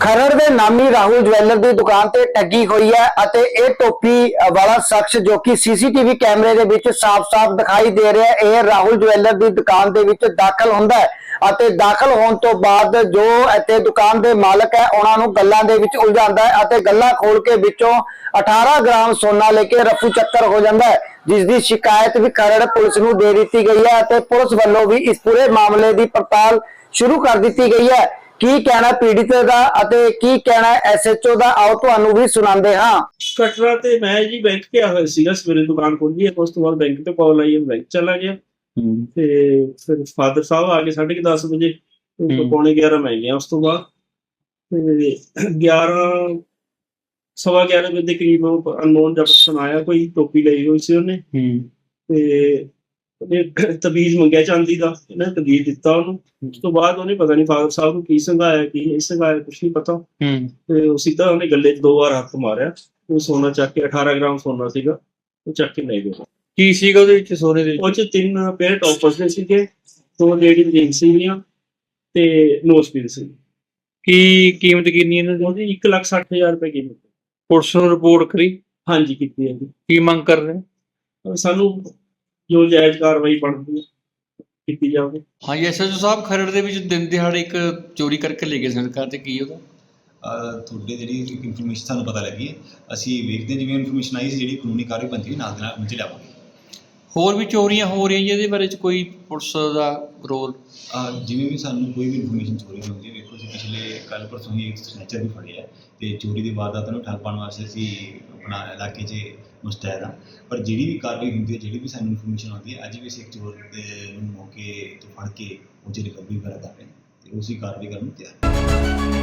ਖਰੜ ਦੇ ਨਾਮੀ ਰਾਹੁਲ ਜਵੈਲਰ ਦੀ ਦੁਕਾਨ ਤੇ ਟੱਗੀ ਹੋਈ ਹੈ ਅਤੇ ਇਹ ਟੋਪੀ ਵਾਲਾ ਸ਼ਖਸ ਜੋ ਕਿ ਸੀਸੀਟੀਵੀ ਕੈਮਰੇ ਦੇ ਵਿੱਚ ਸਾਫ਼-ਸਾਫ਼ ਦਿਖਾਈ ਦੇ ਰਿਹਾ ਹੈ, ਇਹ ਰਾਹੁਲ ਜਵੈਲਰ ਦੀ ਦੁਕਾਨ ਦੇ ਵਿੱਚ ਦਾਖਲ ਹੁੰਦਾ ਹੈ ਅਤੇ ਦਾਖਲ ਹੋਣ ਤੋਂ ਬਾਅਦ ਜੋ ਇੱਥੇ ਦੁਕਾਨ ਦੇ ਮਾਲਕ ਹੈ, ਉਹਨਾਂ ਨੂੰ ਗੱਲਾਂ ਦੇ ਵਿੱਚ ਉਲਝਾਉਂਦਾ ਹੈ ਅਤੇ ਗੱਲਾਂ ਖੋਲ ਕੇ ਵਿੱਚੋਂ 18 ਗ੍ਰਾਮ ਸੋਨਾ ਲੈ ਕੇ ਰਫੂ ਚੱਕਰ ਹੋ ਜਾਂਦਾ ਹੈ, ਜਿਸ ਦੀ ਸ਼ਿਕਾਇਤ ਵੀ ਖਰੜ ਪੁਲਿਸ ਨੂੰ ਦੇ ਦਿੱਤੀ ਗਈ ਹੈ ਅਤੇ ਪੁਲਿਸ ਵੱਲੋਂ ਵੀ ਇਸ ਪੂਰੇ ਮਾਮਲੇ ਦੀ ਪੜਤਾਲ ਸ਼ੁਰੂ ਕਰ ਦਿੱਤੀ ਗਈ ਹੈ। ਕੀ ਕਹਿਣਾ ਪੀੜਿਤ ਦਾ ਅਤੇ ਕੀ ਕਹਿਣਾ ਐਸਐਚਓ ਦਾ? ਆਓ ਤੁਹਾਨੂੰ ਵੀ ਸੁਣਾਉਂਦੇ ਹਾਂ। ਕਟਰਾ ਤੇ ਮੈਂ ਜੀ ਬੈਂਕ ਗਿਆ ਹੋਇਆ ਸੀਗਾ ਸਵੇਰੇ ਦੁਕਾਨ ਖੋਲੀ ਹੈ ਉਸ ਤੋਂ ਬਾਅਦ ਬੈਂਕ ਤੇ ਕਾਲ ਆਈ ਬੈਂਕ ਚਲਾ ਗਿਆ। ਤੇ ਫਿਰ ਫਾਦਰ ਸਾਹਿਬ ਆ ਕੇ 10:30 ਵਜੇ। ਪੌਣੇ 11 ਮੈਂ ਗਿਆ ਉਸ ਤੋਂ ਬਾਅਦ। ਤੇ 11 ਸਵਾ 11 ਵਜੇ ਦੇ ਕਰੀਬ ਅਨਨੋਨ ਜਬ ਸੁਣਾਇਆ ਕੋਈ ਟੋਪੀ ਲਈ ਹੋਈ ਸੀ ਉਹਨੇ। ਹੂੰ। ਤੇ ਉਹਨੇ ਤਬੀਜ਼ ਮੰਗਿਆ ਚਾਂਦੀ ਦਾ ਇਹਨੇ ਤਬੀਜ਼ ਦਿੱਤਾ ਉਹਨੂੰ। ਉਸ ਤੋਂ ਬਾਅਦ ਉਹਨੇ ਪਤਾ ਨਹੀਂ ਫਾਦਰ ਸਾਹਿਬ ਨੂੰ ਕੀ ਸੰਘਾਇਆ ਕੀ ਨਹੀਂ ਸੰਘਾਇਆ ਕੁਛ ਨਹੀਂ ਪਤਾ। ਹੂੰ। ਤੇ ਉਹ ਸਿੱਧਾ ਉਹਨੇ ਗੱਲੇ 'ਚ ਦੋ ਵਾਰ ਹੱਥ ਮਾਰਿਆ। ਉਹ ਸੋਨਾ ਚੱਕ ਕੇ 18 ਗ੍ਰਾਮ ਸੋਨਾ ਸੀਗਾ ਉਹ ਚੱਕ ਕੇ ਲੈ ਗਿਆ ਕੀ ਸੀਗਾ ਉਹਦੇ ਵਿੱਚ ਸੋਨੇ ਦੇ ਉਹ ਚ ਤਿੰਨ ਪੇਅਰ ਟੌਪਰਸ ਦੇ ਸੀਗੇ ਦੋ ਲੇਡੀ ਜੀਨਸ ਸੀਗੀਆਂ ਤੇ ਨੋਸ ਪੀਸ ਸੀ। ਕੀ ਕੀਮਤ ਕਿੰਨੀ ਇਹਨਾਂ ਦੀ? ਉਹਦੀ 160000 ਰੁਪਏ ਕੀਮਤ। ਪੁਲਿਸ ਨੂੰ ਰਿਪੋਰਟ ਕਰੀ? ਹਾਂਜੀ ਕੀਤੀ ਹੈ ਜੀ। ਕੀ ਮੰਗ ਕਰ ਰਹੇ ਸਾਨੂੰ ਜੋ ਜਾਇਜ਼ ਕਾਰਵਾਈ ਬਣਦੀ ਹੈ ਕੀਤੀ ਜਾਵੇ। ਹਾਂਜੀ ਐਸਐਚਓ ਸਾਹਿਬ ਖਰੜ ਦੇ ਵਿੱਚ ਦਿਨ ਦਿਹਾੜੇ ਇੱਕ ਚੋਰੀ ਕਰਕੇ ਲੈ ਗਏ ਸਰਕਾਰ ਤੇ ਕੀ ਉਹਦਾ? ਤੁਹਾਡੇ ਜਿਹੜੀ ਇਨਫੋਰਮੇਸ਼ਨ ਸਾਨੂੰ ਪਤਾ ਲੱਗੀ ਹੈ ਅਸੀਂ ਵੇਖਦੇ ਹਾਂ ਜਿਵੇਂ ਇਨਫੋਰਮੇਸ਼ਨ ਆਈ ਸੀ ਜਿਹੜੀ ਕਾਨੂੰਨੀ ਕਾਰਵਾਈ ਬਣਦੀ ਹੈ ਨਾਲ ਦੇ ਨਾਲ ਮੁੰਚੇ ਲਿਆਵਾਂਗੇ। ਹੋਰ ਵੀ ਚੋਰੀਆਂ ਹੋ ਰਹੀਆਂ ਜੀ ਇਹਦੇ ਬਾਰੇ ਚ ਕੋਈ ਪੁਲਿਸ ਦਾ ਰੋਲ ਅਹ ਜਿਵੇਂ ਵੀ ਸਾਨੂੰ ਕੋਈ ਵੀ ਇਨਫੋਰਮੇਸ਼ਨ ਚੋਰੀ ਹੁੰਦੀ ਹੈ, ਵੇਖੋ ਅਸੀਂ ਪਿਛਲੇ ਕੱਲ ਪਰਸੋਂ ਹੀ ਇੱਕ ਸਨੈਚਰ ਵੀ ਫੜਿਆ ਹੈ ਤੇ ਚੋਰੀ ਦੀ ਵਾਰਦਾਤ ਨੂੰ ਠੱਲ ਪਾਉਣ ਵਾਸਤੇ ਅਸੀਂ ਆਪਣਾ ਇਲਾਕੇ 'ਚ ਮੁਸਤੈਦ ਹਾਂ ਪਰ ਜਿਹੜੀ ਵੀ ਕਾਰਵਾਈ ਹੁੰਦੀ ਹੈ, ਜਿਹੜੀ ਵੀ ਸਾਨੂੰ ਇਨਫੋਰਮੇਸ਼ਨ ਆਉਂਦੀ ਹੈ, ਅੱਜ ਵੀ ਅਸੀਂ ਇੱਕ ਚੋਰ ਦੇ ਨੂੰ ਮੌਕੇ ਤੋਂ ਫੜ ਕੇ ਉਹਦੀ ਰਿਕਵਰੀ ਵਗੈਰਾ ਕਰ ਰਹੇ ਹਾਂ ਤੇ ਉਸੇ ਕਾਰਵਾਈ ਕਰਨ ਨੂੰ ਤਿਆਰ ਹਾਂ।